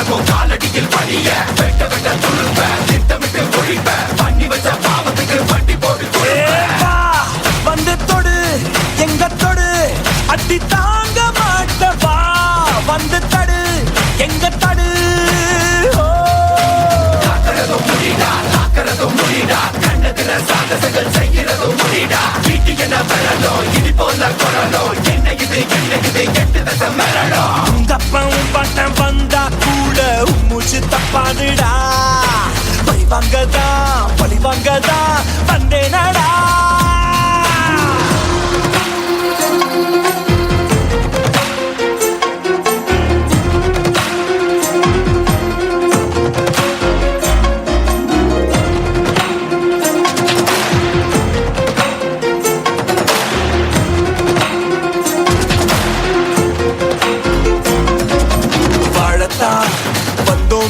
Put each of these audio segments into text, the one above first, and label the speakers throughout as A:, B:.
A: தந்திரமும் காலடியில் பணிய வெட்ட வெட்ட துருப்ப திட்டமிட்டு ஒழிப்ப பண்ணி வச்ச பாவத்துக்கு வட்டி போட்டு
B: வந்து தொடு எங்க தொடு அடி தாங்க மாட்டவா வந்து தடு எங்க தடு
A: காக்கிறதும் முடிடா காக்கிறதும் முடிடா கண்ணதுல சாகசங்கள் செய்யறதும் முடிடா வீட்டு என்ன வரணும் இடி போல குரலும் என்ன இது என்ன இது கெட்டு தசம் வரணும்
B: உங்க அப்பன் பட்டம் வந்தா கூட தப்பாதுடா. பழி வாங்கதா பழி வாங்கதா வந்தேனடா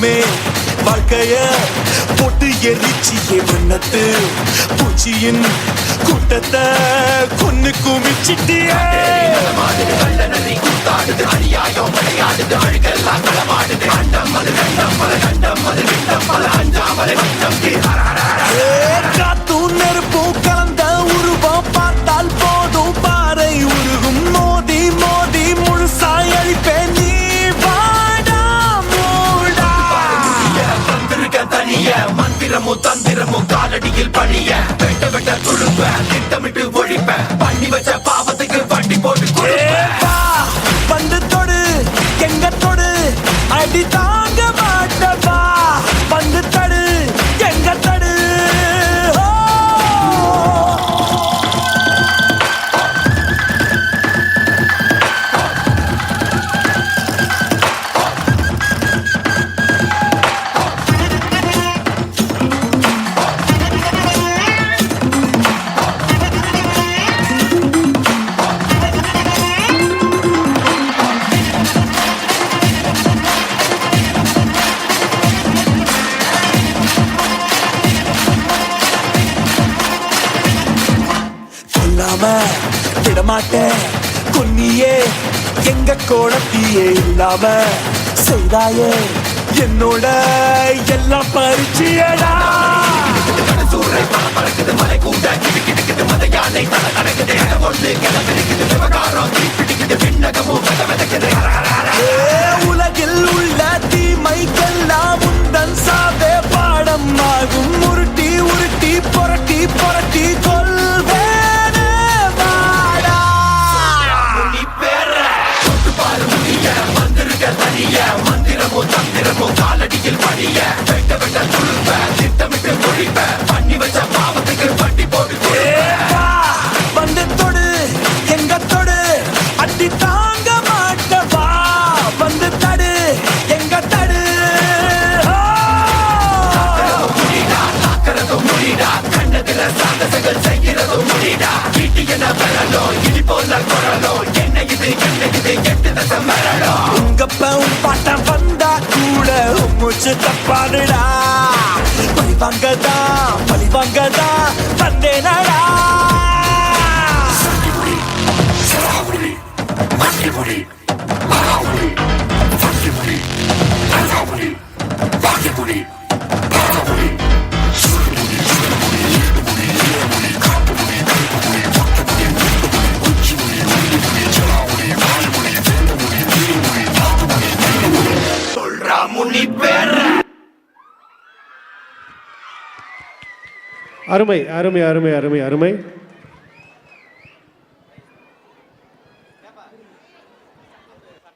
B: வந்தோமே வாழ்க்கைய போட்டு எரிச்சியே வண்ணத்து பூச்சியின் கூட்டத்தை கொன்னு குமிச்சிட்டியே
A: மாடுது கூத்தாடுது அநியாயம் விளையாடுது அழுகெல்லாம் களமாடுது அண்டம் அது கண்டம் பல கண்டம் அது விண்டம் பல அஞ்சாமலை மந்திரமும் காலடியில் பணிய வெட்ட வெட்ட துழுப்ப திட்டமிட்டு ஒழிப்ப பண்ணி வச்ச
B: பா இல்லாம விடமாட்டேன். கொன்னியே எங்க கோணத்தியே இல்லாம செய்தாயே. என்னோட எல்லாம் பரிச்சியடா
A: சூறை பல பறக்குது மலை கூட கிடு கிடுக்குது மத யானை தல நடக்குது ஒன்று கிளம்பிருக்குது விவகாரம் தீப்பிடிக்குது விண்ணகமும்
B: உலகில் உள்ள தீமைக்கெல்லாம் உந்தன் சாதே பாடம் ஆகும். உருட்டி உருட்டி புரட்டி புரட்டி
A: தினமும் காலடியில் பழிய வெட்ட வெட்ட துழுப்ப திட்டமிட்டு ஒழிப்ப பண்ணி வச்ச பாவத்துக்கு வட்டி போட்டு
B: வந்து தொடு எங்க தொடு அடி தாங்க மாட்டவா வந்து தடு எங்க தடு
A: முடிடா காக்கிறதும் முடிடா கண்ணதுல சாகசங்கள் செய்கிறதும் முடிடா வீட்டு என்ன வரணும் இடி போல குரலோ என்ன இது என்ன இது கெட்டு தசம் வரலோ
B: உங்க பவுன் பாட்டம் வந்து கூட மூச்சு தப்பாடுடா. பழி வாங்கதா பழி வாங்கதா
A: சொல்றா பேர
C: அருமை அருமை அருமை அருமை அருமை.